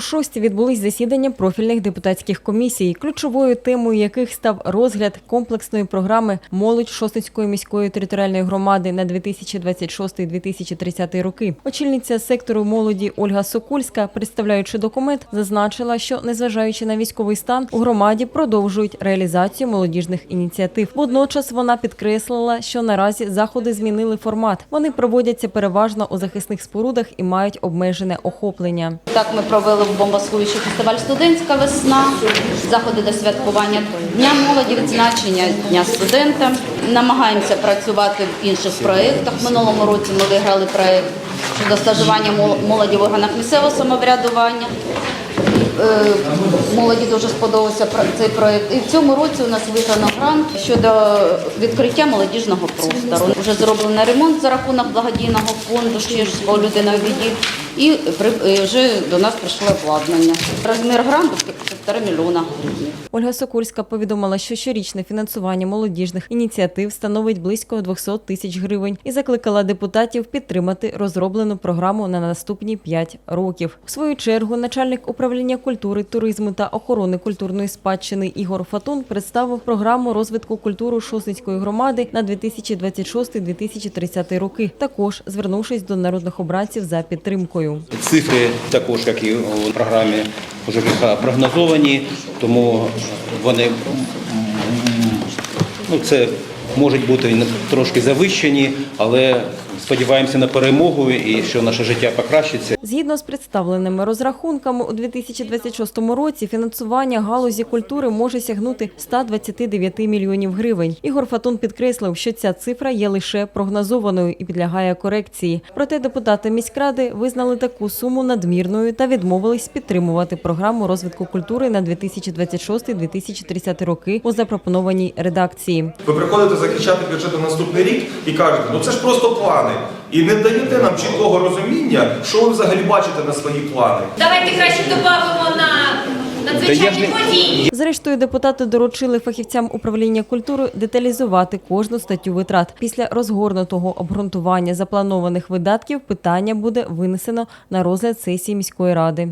Шості відбулись засідання профільних депутатських комісій, ключовою темою яких став розгляд комплексної програми Молодь Шостинської міської територіальної громади на 2026-2030 роки. Очільниця сектору молоді Ольга Сокульська, представляючи документ, зазначила, що незважаючи на військовий стан, у громаді продовжують реалізацію молодіжних ініціатив. Водночас вона підкреслила, що наразі заходи змінили формат. Вони проводяться переважно у захисних спорудах і мають обмежене охоплення. Так ми провели в бомбосховищі фестиваль Студентська весна, заходи до святкування Дня молоді, відзначення Дня студента. Намагаємося працювати в інших проєктах. Минулому році ми виграли проєкт щодо стажування молоді в органах місцевого самоврядування. Е, Молоді дуже сподобався цей проєкт. І в цьому році у нас виграно грант щодо відкриття молодіжного простору. Вже зроблено ремонт за рахунок благодійного фонду чешського людина в біді. І е, вже до нас прийшло обладнання. Розмір гранту півтора мільйона гривень. Ольга Сокульська повідомила, що щорічне фінансування молодіжних ініціатив становить близько 200 тисяч гривень і закликала депутатів підтримати розроблену програму на наступні 5 років. В свою чергу начальник управління культури, туризму та охорони культурної спадщини Ігор Фатун представив програму розвитку культури Шосницької громади на 2026-2030 роки. Також звернувшись до народних обранців за підтримкою. Цифри також, як і у програмі ЖКХ, прогнозовані, тому вони ну, це можуть бути трошки завищені, але сподіваємося на перемогу і що наше життя покращиться. Згідно з представленими розрахунками, у 2026 році фінансування галузі культури може сягнути 129 мільйонів гривень. Ігор Фатун підкреслив, що ця цифра є лише прогнозованою і підлягає корекції. Проте депутати міськради визнали таку суму надмірною та відмовились підтримувати програму розвитку культури на 2026-2030 роки у запропонованій редакції. Ви приходите захищати бюджет на наступний рік і кажете, ну це ж просто плани. І не даєте нам чіткого розуміння, що ви взагалі бачите на свої плани. Давайте краще додамо на надзвичайні події. Зрештою, депутати доручили фахівцям управління культури деталізувати кожну статтю витрат. Після розгорнутого обґрунтування запланованих видатків питання буде винесено на розгляд сесії міської ради.